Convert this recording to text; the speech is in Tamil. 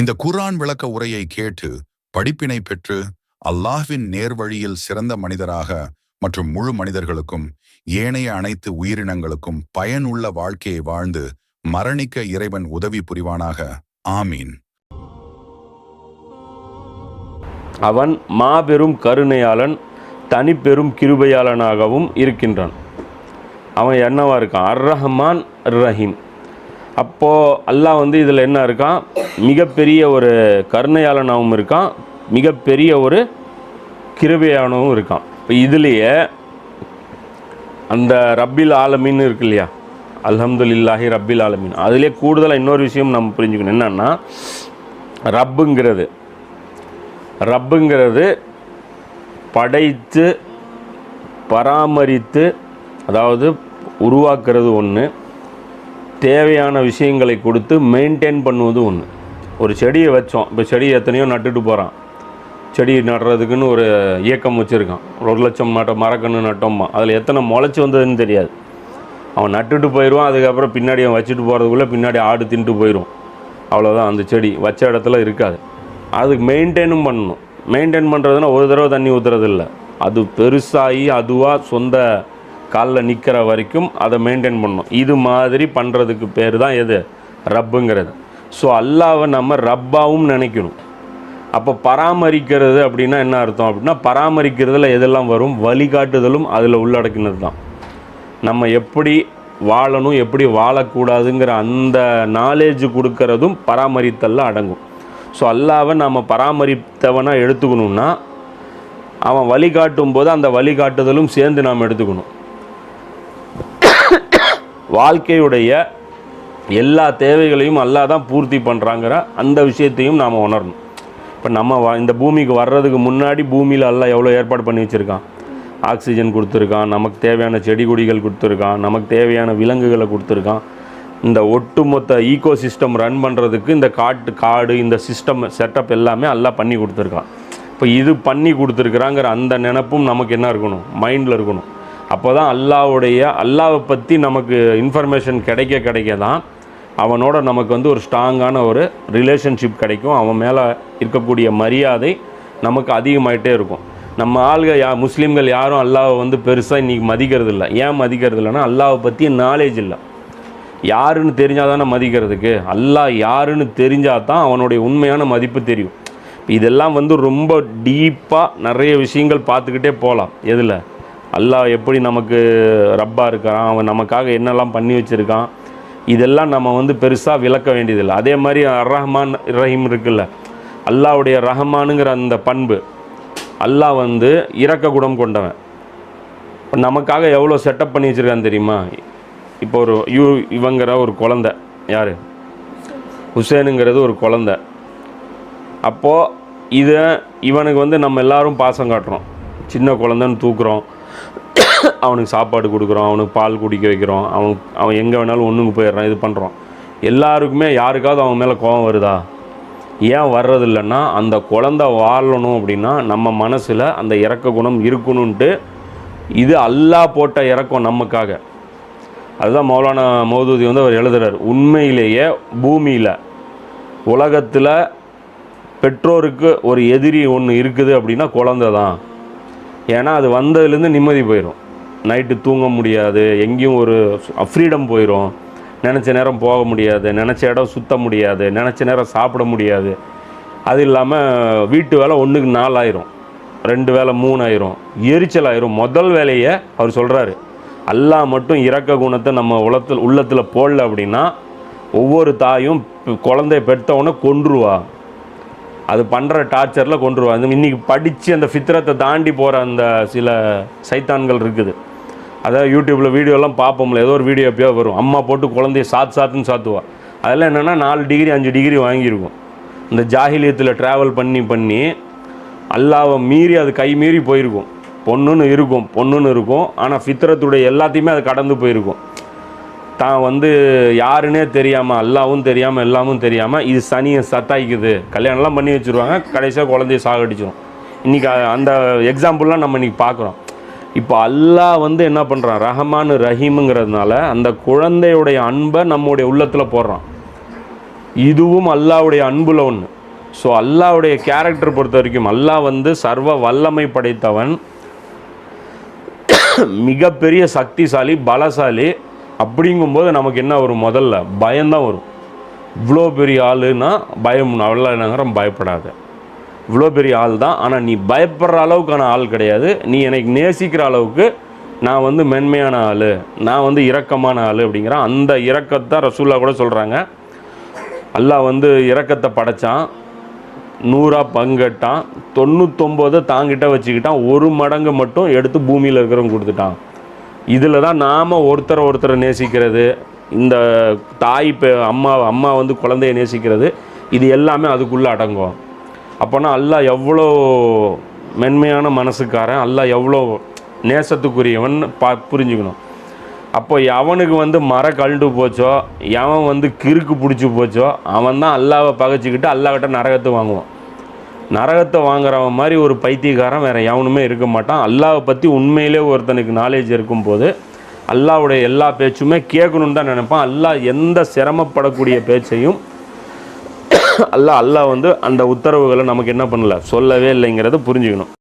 இந்த குர்ஆன் விளக்க உரையை கேட்டு படிப்பினை பெற்று அல்லாஹ்வின் நேர்வழியில் சிறந்த மனிதராக மற்றும் முழு மனிதர்களுக்கும் ஏனைய அனைத்து உயிரினங்களுக்கும் பயனுள்ள வாழ்க்கையை வாழ்ந்து மரணிக்க இறைவன் உதவி புரிவானாக. ஆமீன். அவன் மாபெரும் கருணையாளன் தனிப்பெரும் கிருபையாளனாகவும் இருக்கின்றான். அவன் என்னவா இருக்கான்? அர் ரஹ்மான் ரஹீம். அப்போது அல்லாஹ் வந்து இதில் என்ன இருக்கான்? மிகப்பெரிய ஒரு கருணையாளனாகவும் இருக்கான். மிகப்பெரிய ஒரு கிருபையானவும் இருக்கான். இப்போ இதுலேயே அந்த ரப்பில் ஆலமின்னு இருக்கு இல்லையா? அலமதுல்லாஹி ரப்பில் ஆலமீன். அதுலேயே கூடுதலாக இன்னொரு விஷயம் நம்ம புரிஞ்சுக்கணும். என்னன்னா ரப்புங்கிறது ரப்புங்கிறது படைத்து பராமரித்து அதாவது உருவாக்குறது ஒன்று தேவையான விஷயங்களை கொடுத்து மெயின்டைன் பண்ணுவது ஒன்று ஒரு செடியை வச்சோம். இப்போ செடியை எத்தனையோ நட்டுட்டு போகிறான் செடி நடுறதுக்குன்னு ஒரு இயக்கம் வச்சுருக்கான். ஒரு லட்சம் நட்ட மரக்கன்று நட்டோம்மா. அதில் எத்தனை முளைச்சி வந்ததுன்னு தெரியாது. அவன் நட்டுட்டு போயிடுவான். அதுக்கப்புறம் பின்னாடி அவன் வச்சுட்டு போகிறதுக்குள்ளே பின்னாடி ஆடு தின்ட்டு போயிடும் அவ்வளோதான் அந்த செடி வச்ச இடத்துல இருக்காது. அதுக்கு மெயின்டைனும் பண்ணணும். மெயின்டைன் பண்ணுறதுன்னா ஒரு தடவை தண்ணி ஊற்றுறதில்ல அது பெருசாகி அதுவாக சொந்த காலில் நிற்கிற வரைக்கும் அதை மெயின்டைன் பண்ணணும். இது மாதிரி பண்ணுறதுக்கு பேர் தான் எது? ரப்புங்கிறது. ஸோ அல்லாவை நம்ம ரப்பாகவும் நினைக்கணும். அப்போ பராமரிக்கிறது அப்படின்னா என்ன அர்த்தம் அப்படின்னா பராமரிக்கிறதுல எதெல்லாம் வரும்? வழிகாட்டுதலும் அதில் உள்ளடக்கினது தான் நம்ம எப்படி வாழணும் எப்படி வாழக்கூடாதுங்கிற அந்த நாலேஜ் கொடுக்கறதும் பராமரித்தலில் அடங்கும். ஸோ அல்லாவை நம்ம பராமரித்தவனாக எடுத்துக்கணும்னா அவன் வழிகாட்டும் போது அந்த வழிகாட்டுதலும் சேர்ந்து நாம் எடுத்துக்கணும். வாழ்க்கையுடைய எல்லா தேவைகளையும் அல்லா தான் பூர்த்தி பண்ணுறாங்கிற அந்த விஷயத்தையும் நாம் உணரணும். இப்போ நம்ம வா- இந்த பூமிக்கு வர்றதுக்கு முன்னாடி பூமியில் எல்லாம் எவ்வளோ ஏற்பாடு பண்ணி வச்சுருக்கான்? ஆக்சிஜன் கொடுத்துருக்கான் நமக்கு தேவையான செடி கொடிகள் கொடுத்துருக்கான் நமக்கு தேவையான விலங்குகளை கொடுத்துருக்கான். இந்த ஒட்டுமொத்த ஈகோ சிஸ்டம் ரன் பண்ணுறதுக்கு இந்த காட்டு காடு இந்த சிஸ்டம் செட்டப் எல்லாமே எல்லாம் பண்ணி கொடுத்துருக்கான். இப்போ இது பண்ணி கொடுத்துருக்குறாங்கிற அந்த நினப்பும் நமக்கு என்ன இருக்கணும்? மைண்டில் இருக்கணும். அப்போ தான் அல்லாவுடைய அல்லாவை பற்றி நமக்கு இன்ஃபர்மேஷன் கிடைக்க கிடைக்க தான் அவனோட நமக்கு வந்து ஒரு ஸ்ட்ராங்கான ஒரு ரிலேஷன்ஷிப் கிடைக்கும். அவன் மேலே இருக்கக்கூடிய மரியாதை நமக்கு அதிகமாயிட்டே இருக்கும். நம்ம ஆளுக யா முஸ்லீம்கள் யாரும் அல்லாவை வந்து பெருசாக இன்றைக்கி மதிக்கிறது இல்லை ஏன் மதிக்கிறது இல்லைன்னா அல்லாவை பற்றி நாலேஜ் இல்லை. யாருன்னு தெரிஞ்சால் தானே மதிக்கிறதுக்கு? அல்லாஹ் யாருன்னு தெரிஞ்சால் தான் அவனுடைய உண்மையான மதிப்பு தெரியும். இதெல்லாம் வந்து ரொம்ப டீப்பாக நிறைய விஷயங்கள் பார்த்துக்கிட்டே போகலாம். எதில்? அல்லாஹ் எப்படி நமக்கு ரப்பா இருக்கிறான் அவன் நமக்காக என்னெல்லாம் பண்ணி வச்சுருக்கான் இதெல்லாம் நம்ம வந்து பெருசாக விளக்க வேண்டியதில்லை. அதே மாதிரி ரஹ்மான் ரஹீம் இருக்குல்ல அல்லாவுடைய ரஹ்மானுங்கிற அந்த பண்பு அல்லாஹ் வந்து இறக்க குணம் கொண்டவன். நமக்காக எவ்வளோ செட்டப் பண்ணி வச்சுருக்கான் தெரியுமா? இப்போ ஒரு யூ இவங்கிற ஒரு குழந்த யார்? ஹுசேனுங்கிறது ஒரு குழந்த. அப்போது இதை இவனுக்கு வந்து நம்ம எல்லாரும் பாசம் காட்டுறோம். சின்ன குழந்தைன்னு தூக்குறோம். அவனுக்கு சாப்பாடு கொடுக்குறோம் அவனுக்கு பால் குடிக்க வைக்கிறோம் அவன் அவன் எங்கே வேணாலும் ஒன்றுக்கு போயிடுறான் இது பண்ணுறோம் எல்லாருக்குமே யாருக்காவது அவன் மேலே கோபம் வருதா? ஏன் வர்றதில்லைன்னா அந்த குழந்தை வாழணும் அப்படின்னா நம்ம மனசில் அந்த இறக்க குணம் இருக்கணுன்ட்டு இது அல்லாஹ் போட்ட இறக்கம் நமக்காக. அதுதான் மௌலானா மௌதூதி வந்து அவர் எழுதுறார். உண்மையிலேயே பூமியில் உலகத்தில் பெற்றோருக்கு ஒரு எதிரி ஒன்று இருக்குது அப்படின்னா குழந்தை தான் ஏன்னா அது வந்ததுலேருந்து நிம்மதி போயிடும் நைட்டு தூங்க முடியாது எங்கேயும் ஒரு ஃப்ரீடம் போயிடும் நினச்ச நேரம் போக முடியாது நினச்ச இடம் சுத்த முடியாது நினச்ச நேரம் சாப்பிட முடியாது. அது இல்லாமல் வீட்டு வேலை ஒன்றுக்கு நாலாயிரும். ரெண்டு வேலை மூணாயிரும். எரிச்சல் ஆயிரும் முதல் வேலையை அவர் சொல்கிறாரு அல்லா மட்டும் இறக்க குணத்தை நம்ம உலத்தில் உள்ளத்தில் போடல அப்படின்னா ஒவ்வொரு தாயும் குழந்தைய பெற்றவொன்னே கொன்றுவா. அது பண்ணுற டார்ச்சரில் கொண்டுருவா இன்றைக்கி படித்து அந்த ஃபித்ரத்தை தாண்டி போகிற அந்த சில சைத்தான்கள் இருக்குது. அதாவது யூடியூப்பில் வீடியோலாம் பார்ப்போம்ல ஏதோ ஒரு வீடியோ எப்பயோ வரும். அம்மா போட்டு குழந்தைய சாத்து சாத்துன்னு சாத்துவா. அதெல்லாம் என்னென்னா நாலு டிகிரி அஞ்சு டிகிரி வாங்கியிருக்கும். இந்த ஜாகிலியத்தில் ட்ராவல் பண்ணி பண்ணி அல்லாவை மீறி அது கை மீறி போயிருக்கும். பொண்ணுன்னு இருக்கும் பொண்ணுன்னு இருக்கும். ஆனால் ஃபித்ரத்துடைய எல்லாத்தையுமே அது கடந்து போயிருக்கும். தான் வந்து யாருன்னே தெரியாமல் அல்லாவும் தெரியாமல் எல்லாமும் தெரியாமல் இது சனியை சத்தாய்க்குது. கல்யாணம்லாம் பண்ணி வச்சுருவாங்க கடைசியாக குழந்தைய சாகடிச்சிடும் இன்றைக்கி அந்த எக்ஸாம்பிள்லாம் நம்ம இன்றைக்கி பார்க்குறோம். இப்போ அல்லாஹ் வந்து என்ன பண்ணுறான் ரஹமான் ரஹீமுங்கிறதுனால அந்த குழந்தையுடைய அன்பை நம்முடைய உள்ளத்தில் போடுறான். இதுவும் அல்லாவுடைய அன்புல ஒன்று ஸோ அல்லாவுடைய கேரக்டர் பொறுத்த வரைக்கும் அல்லாஹ் வந்து சர்வ வல்லமை படைத்தவன். மிகப்பெரிய சக்திசாலி பலசாலி. அப்படிங்கும்போது நமக்கு என்ன வரும்? முதல்ல பயம்தான் வரும். இவ்வளோ பெரிய ஆளுன்னா பயம் அவ்வளோ நகரம் பயப்படாத. இவ்வளோ பெரிய ஆள் தான். ஆனால் நீ பயப்படுற அளவுக்கான ஆள் கிடையாது. நீ எனக்கு நேசிக்கிற அளவுக்கு நான் வந்து மென்மையான ஆள் நான் வந்து இரக்கமான ஆள் அப்படிங்கிற அந்த இரக்கத்தை ரசூல்லா கூட சொல்கிறாங்க அல்லாஹ் வந்து இரக்கத்தை படைச்சான் நூறாக பங்கட்டான் தொண்ணூத்தொம்போதை தாங்கிட்ட வச்சுக்கிட்டான் ஒரு மடங்கு மட்டும் எடுத்து பூமியில் இருக்கிறவங்க கொடுத்துட்டான். இதில் தான் நாம் ஒருத்தரை ஒருத்தரை நேசிக்கிறது இந்த தாய் பெ அம்மா அம்மா வந்து குழந்தைய நேசிக்கிறது இது எல்லாமே அதுக்குள்ளே அடங்கும். அப்போனா அல்லாஹ் எவ்வளோ மென்மையான மனசுக்காரன் அல்லாஹ் எவ்வளோ நேசத்துக்குரியவன் பா புரிஞ்சுக்கணும். அப்போ எவனுக்கு வந்து மர கழண்டு போச்சோ எவன் வந்து கிறுக்கு பிடிச்சி போச்சோ அவன் தான் அல்லாவை பகைச்சிக்கிட்டு அல்லாஹ்கிட்ட நரகத்தை வாங்குவான். நரகத்தை வாங்குறவன் மாதிரி ஒரு பைத்தியக்காரன் வேறு எவனுமே இருக்க மாட்டான். அல்லாவை பற்றி உண்மையிலே ஒருத்தனுக்கு நாலேஜ் இருக்கும்போது அல்லாவுடைய எல்லா பேச்சுமே கேட்கணுன்னு தான் நினைப்பான். அல்லாஹ் எந்த சிரமப்படக்கூடிய பேச்சையும் அல்லாஹ் அல்லாஹ் வந்து அந்த உத்தரவுகளை நமக்கு என்ன பண்ணல? சொல்லவே இல்லைங்கிறத புரிஞ்சுக்கணும்.